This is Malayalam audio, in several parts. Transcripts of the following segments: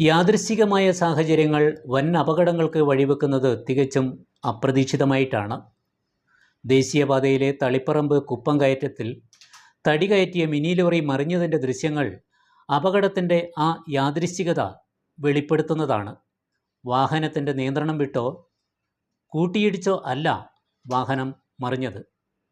യാദൃശ്ചികമായ സാഹചര്യങ്ങൾ വൻ അപകടങ്ങൾക്ക് വഴിവെക്കുന്നത് തികച്ചും അപ്രതീക്ഷിതമായിട്ടാണ്. ദേശീയപാതയിലെ തളിപ്പറമ്പ് കുപ്പം കയറ്റത്തിൽ തടി കയറ്റിയ മിനി ലോറി മറിഞ്ഞതിന്റെ ദൃശ്യങ്ങൾ അപകടത്തിന്റെ ആ യാദൃശ്ചികത വെളിപ്പെടുത്തുന്നതാണ്. വാഹനത്തിന്റെ നിയന്ത്രണം വിട്ടോ കൂട്ടിയിടിച്ചോ അല്ല വാഹനം മറിഞ്ഞത്.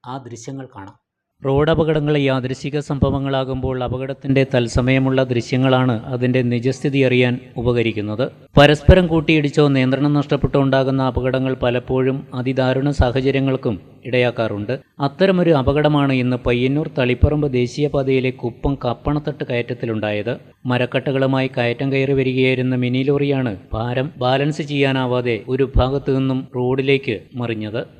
ആ ദൃശ്യങ്ങൾ കാണാം. റോഡ് അപകടങ്ങൾ യാദൃശിക സംഭവങ്ങളാകുമ്പോൾ അപകടത്തിന്റെ തത്സമയമുള്ള ദൃശ്യങ്ങളാണ് അതിന്റെ നിജസ്ഥിതി അറിയാൻ ഉപകരിക്കുന്നത്. പരസ്പരം കൂട്ടിയിടിച്ചോ നിയന്ത്രണം നഷ്ടപ്പെട്ടോ ഉണ്ടാകുന്ന അപകടങ്ങൾ പലപ്പോഴും അതിദാരുണ സാഹചര്യങ്ങൾക്കും ഇടയാക്കാറുണ്ട്. അത്തരമൊരു അപകടമാണ് ഇന്ന് പയ്യന്നൂർ തളിപ്പറമ്പ് ദേശീയപാതയിലെ കുപ്പം കപ്പണത്തട്ട് കയറ്റത്തിലുണ്ടായത്. മരക്കട്ടകളുമായി കയറ്റം കയറി വരികയായിരുന്ന മിനി ലോറിയാണ് ഭാരം ബാലൻസ് ചെയ്യാനാവാതെ ഒരു ഭാഗത്തു നിന്നും റോഡിലേക്ക് മറിഞ്ഞത്.